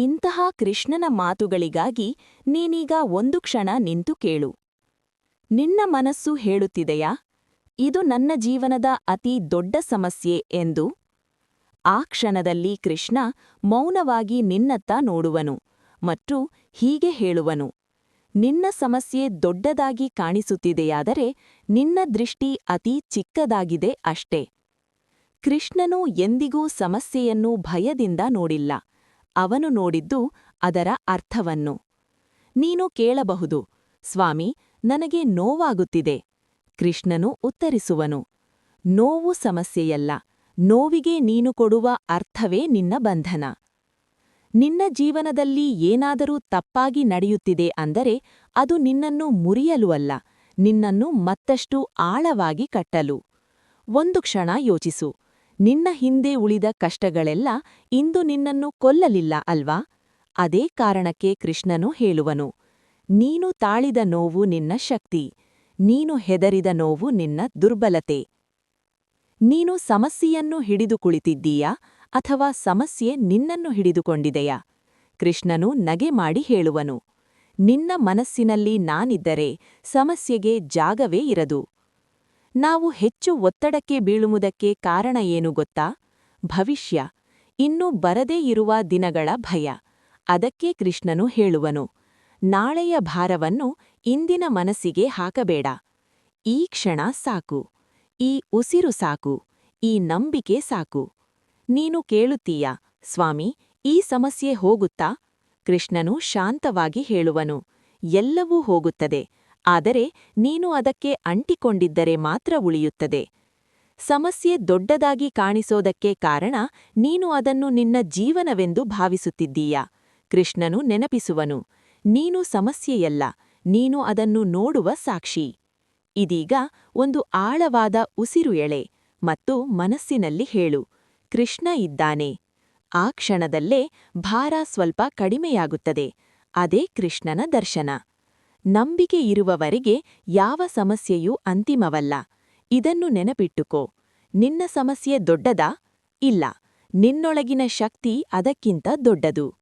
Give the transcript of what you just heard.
ಇಂತಹ ಕೃಷ್ಣನ ಮಾತುಗಳಿಗಾಗಿ ನೀನೀಗ ಒಂದು ಕ್ಷಣ ನಿಂತು ಕೇಳು. ನಿನ್ನ ಮನಸ್ಸು ಹೇಳುತ್ತಿದೆಯಾ? ಇದು ನನ್ನ ಜೀವನದ ಅತಿ ದೊಡ್ಡ ಸಮಸ್ಯೆ ಎಂದು? ಆ ಕ್ಷಣದಲ್ಲಿ ಕೃಷ್ಣ ಮೌನವಾಗಿ ನಿನ್ನತ್ತ ನೋಡುವನು ಮತ್ತು ಹೀಗೆ ಹೇಳುವನು. ನಿನ್ನ ಸಮಸ್ಯೆ ದೊಡ್ಡದಾಗಿ ಕಾಣಿಸುತ್ತಿದೆಯಾದರೆ ನಿನ್ನ ದೃಷ್ಟಿ ಅತಿ ಚಿಕ್ಕದಾಗಿದೆ ಅಷ್ಟೇ. ಕೃಷ್ಣನು ಎಂದಿಗೂ ಸಮಸ್ಯೆಯನ್ನು ಭಯದಿಂದ ನೋಡಿಲ್ಲ. ಅವನು ನೋಡಿದ್ದು ಅದರ ಅರ್ಥವನ್ನು. ನೀನು ಕೇಳಬಹುದು, ಸ್ವಾಮಿ, ನನಗೆ ನೋವಾಗುತ್ತಿದೆ. ಕೃಷ್ಣನು ಉತ್ತರಿಸುವನು, ನೋವು ಸಮಸ್ಯೆಯಲ್ಲ, ನೋವಿಗೆ ನೀನು ಕೊಡುವ ಅರ್ಥವೇ ನಿನ್ನ ಬಂಧನ. ನಿನ್ನ ಜೀವನದಲ್ಲಿ ಏನಾದರೂ ತಪ್ಪಾಗಿ ನಡೆಯುತ್ತಿದೆ ಅಂದರೆ ಅದು ನಿನ್ನನ್ನು ಮುರಿಯಲು ಅಲ್ಲ, ನಿನ್ನನ್ನು ಮತ್ತಷ್ಟು ಆಳವಾಗಿ ಕಟ್ಟಲು. ಒಂದು ಕ್ಷಣ ಯೋಚಿಸು. ನಿನ್ನ ಹಿಂದೆ ಉಳಿದ ಕಷ್ಟಗಳೆಲ್ಲ ಇಂದು ನಿನ್ನನ್ನು ಕೊಲ್ಲಲಿಲ್ಲ ಅಲ್ವಾ? ಅದೇ ಕಾರಣಕ್ಕೆ ಕೃಷ್ಣನು ಹೇಳುವನು, ನೀನು ತಾಳಿದ ನೋವು ನಿನ್ನ ಶಕ್ತಿ, ನೀನು ಹೆದರಿದ ನೋವು ನಿನ್ನ ದುರ್ಬಲತೆ. ನೀನು ಸಮಸ್ಯೆಯನ್ನು ಹಿಡಿದು ಕುಳಿತಿದ್ದೀಯಾ ಅಥವಾ ಸಮಸ್ಯೆ ನಿನ್ನನ್ನು ಹಿಡಿದುಕೊಂಡಿದೆಯಾ? ಕೃಷ್ಣನು ನಗೆ ಮಾಡಿ ಹೇಳುವನು, ನಿನ್ನ ಮನಸ್ಸಿನಲ್ಲಿ ನಾನಿದ್ದರೆ ಸಮಸ್ಯೆಗೆ ಜಾಗವೇ ಇರದು. ನಾವು ಹೆಚ್ಚು ಒತ್ತಡಕ್ಕೆ ಬೀಳುವುದಕ್ಕೆ ಕಾರಣ ಏನು ಗೊತ್ತಾ? ಭವಿಷ್ಯ. ಇನ್ನೂ ಬರದೇ ಇರುವ ದಿನಗಳ ಭಯ. ಅದಕ್ಕೆ ಕೃಷ್ಣನು ಹೇಳುವನು. ನಾಳೆಯ ಭಾರವನ್ನು ಇಂದಿನ ಮನಸ್ಸಿಗೆ ಹಾಕಬೇಡ. ಈ ಕ್ಷಣ ಸಾಕು. ಈ ಉಸಿರು ಸಾಕು. ಈ ನಂಬಿಕೆ ಸಾಕು. ನೀನು ಕೇಳುತ್ತೀಯ, ಸ್ವಾಮಿ, ಈ ಸಮಸ್ಯೆ ಹೋಗುತ್ತಾ? ಕೃಷ್ಣನು ಶಾಂತವಾಗಿ ಹೇಳುವನು. ಎಲ್ಲವೂ ಹೋಗುತ್ತದೆ. ಆದರೆ ನೀನು ಅದಕ್ಕೆ ಅಂಟಿಕೊಂಡಿದ್ದರೆ ಮಾತ್ರ ಉಳಿಯುತ್ತದೆ. ಸಮಸ್ಯೆ ದೊಡ್ಡದಾಗಿ ಕಾಣಿಸೋದಕ್ಕೆ ಕಾರಣ ನೀನು ಅದನ್ನು ನಿನ್ನ ಜೀವನವೆಂದು ಭಾವಿಸುತ್ತಿದ್ದೀಯಾ. ಕೃಷ್ಣನು ನೆನಪಿಸುವನು, ನೀನು ಸಮಸ್ಯೆಯಲ್ಲ, ನೀನು ಅದನ್ನು ನೋಡುವ ಸಾಕ್ಷಿ. ಇದೀಗ ಒಂದು ಆಳವಾದ ಉಸಿರು ಎಳೆ ಮತ್ತು ಮನಸ್ಸಿನಲ್ಲಿ ಹೇಳು, ಕೃಷ್ಣ ಇದ್ದಾನೆ. ಆ ಕ್ಷಣದಲ್ಲೇ ಭಾರ ಸ್ವಲ್ಪ ಕಡಿಮೆಯಾಗುತ್ತದೆ, ಅದೇ ಕೃಷ್ಣನ ದರ್ಶನ. ನಂಬಿಕೆ ಇರುವವರೆಗೆ ಯಾವ ಸಮಸ್ಯೆಯೂ ಅಂತಿಮವಲ್ಲ. ಇದನ್ನು ನೆನಪಿಟ್ಟುಕೋ. ನಿನ್ನ ಸಮಸ್ಯೆ ದೊಡ್ಡದಾ? ಇಲ್ಲ. ನಿನ್ನೊಳಗಿನ ಶಕ್ತಿ ಅದಕ್ಕಿಂತ ದೊಡ್ಡದು.